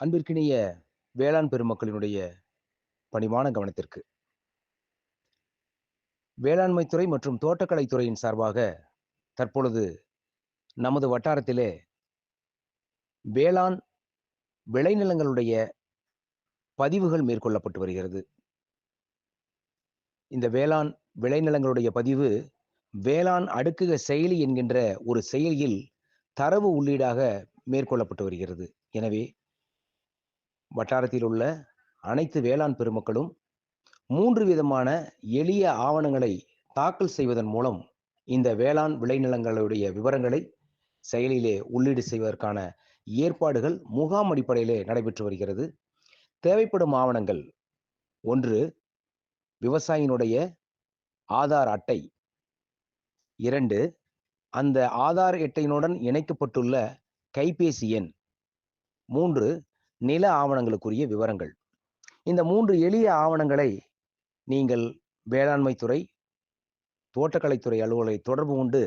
அன்பிற்கினிய வேளாண் பெருமக்களினுடைய பணிவான கவனத்திற்கு. வேளாண்மைத்துறை மற்றும் தோட்டக்கலைத்துறையின் சார்பாக தற்பொழுது நமது வட்டாரத்திலே வேளாண் விளைநிலங்களுடைய பதிவுகள் மேற்கொள்ளப்பட்டு வருகிறது. இந்த வேளாண் விளைநிலங்களுடைய பதிவு வேளாண் அடுக்குக செயலி என்கின்ற ஒரு செயலியில் தரவு உள்ளீடாக மேற்கொள்ளப்பட்டு வருகிறது. எனவே வட்டாரத்தில் உள்ள அனைத்து வேளாண் பெருமக்களும் மூன்று விதமான எளிய ஆவணங்களை தாக்கல் செய்வதன் மூலம் இந்த வேளாண் விளைநிலங்களுடைய விவரங்களை செயலிலே உள்ளீடு செய்வதற்கான ஏற்பாடுகள் முகாம் அடிப்படையிலே நடைபெற்று வருகிறது. தேவைப்படும் ஆவணங்கள் ஒன்று விவசாயினுடைய ஆதார் அட்டை. இரண்டு அந்த ஆதார் அட்டையினுடன் இணைக்கப்பட்டுள்ள கைபேசி எண். மூன்று நில ஆவணங்களுக்குரிய விவரங்கள். இந்த மூன்று எளிய ஆவணங்களை நீங்கள் வேளாண்மைத்துறை தோட்டக்கலைத்துறை அலுவலரை தொடர்பு கொண்டு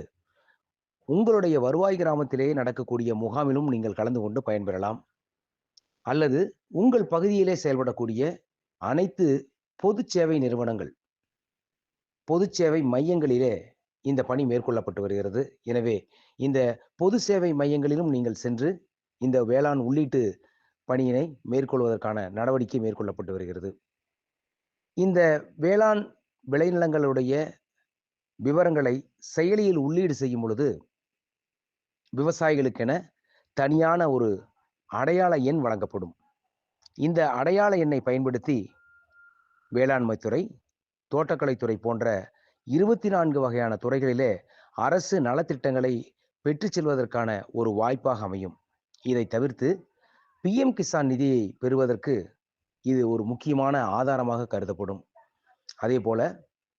உங்களுடைய வருவாய் கிராமத்திலேயே நடக்கக்கூடிய முகாமிலும் நீங்கள் கலந்து கொண்டு பயன்பெறலாம். அல்லது உங்கள் பகுதியிலே செயல்படக்கூடிய அனைத்து பொது சேவை நிறுவனங்கள் பொது சேவை மையங்களிலே இந்த பணி மேற்கொள்ளப்பட்டு வருகிறது. எனவே இந்த பொது சேவை மையங்களிலும் நீங்கள் சென்று இந்த வேளாண் உள்ளீட்டு பணியினை மேற்கொள்வதற்கான நடவடிக்கை மேற்கொள்ளப்பட்டு வருகிறது. இந்த வேளாண் விளைநிலங்களுடைய விவரங்களை செயலியில் உள்ளீடு செய்யும் பொழுது விவசாயிகளுக்கென தனியான ஒரு அடையாள எண் வழங்கப்படும். இந்த அடையாள எண்ணை பயன்படுத்தி வேளாண்மைத்துறை தோட்டக்கலைத்துறை போன்ற இருபத்தி நான்கு வகையான துறைகளிலே அரசு நலத்திட்டங்களை பெற்று செல்வதற்கான ஒரு வாய்ப்பாக அமையும். இதை தவிர்த்து பிஎம் கிசான் நிதியை பெறுவதற்கு இது ஒரு முக்கியமான ஆதாரமாக கருதப்படும். அதே போல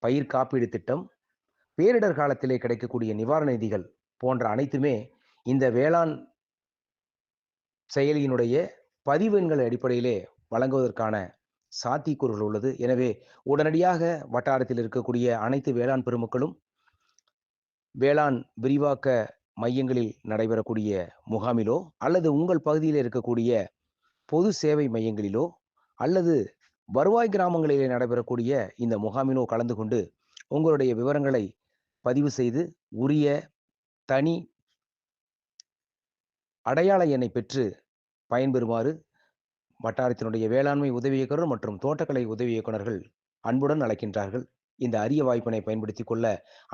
பயிர் காப்பீடு திட்டம் பேரிடர் காலத்திலே கிடைக்கக்கூடிய நிவாரண நிதிகள் போன்ற அனைத்துமே இந்த வேளாண் செயலியினுடைய பதிவெண்கள் அடிப்படையிலே வழங்குவதற்கான சாத்தியக்கூறுகள் உள்ளது. எனவே உடனடியாக வட்டாரத்தில் இருக்கக்கூடிய அனைத்து வேளாண் பெருமக்களும் வேளாண் விரிவாக்க மையங்களில் நடைபெறக்கூடிய முகாமிலோ அல்லது உங்கள் பகுதியில் இருக்கக்கூடிய பொது சேவை மையங்களிலோ அல்லது வருவாய் கிராமங்களிலே நடைபெறக்கூடிய இந்த முகாமிலோ கலந்து கொண்டு உங்களுடைய விவரங்களை பதிவு செய்து உரிய தனி அடையாள எண்ணை பெற்று பயன்பெறுமாறு வட்டாரத்தினுடைய வேளாண்மை உதவி இயக்குனர் மற்றும் தோட்டக்கலை உதவி இயக்குனர்கள் அன்புடன் அழைக்கின்றார்கள். இந்த அரிய வாய்ப்பினை பயன்படுத்திக் கொள்ள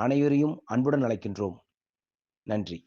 அனைவரையும் அன்புடன் அழைக்கின்றோம். நன்றி.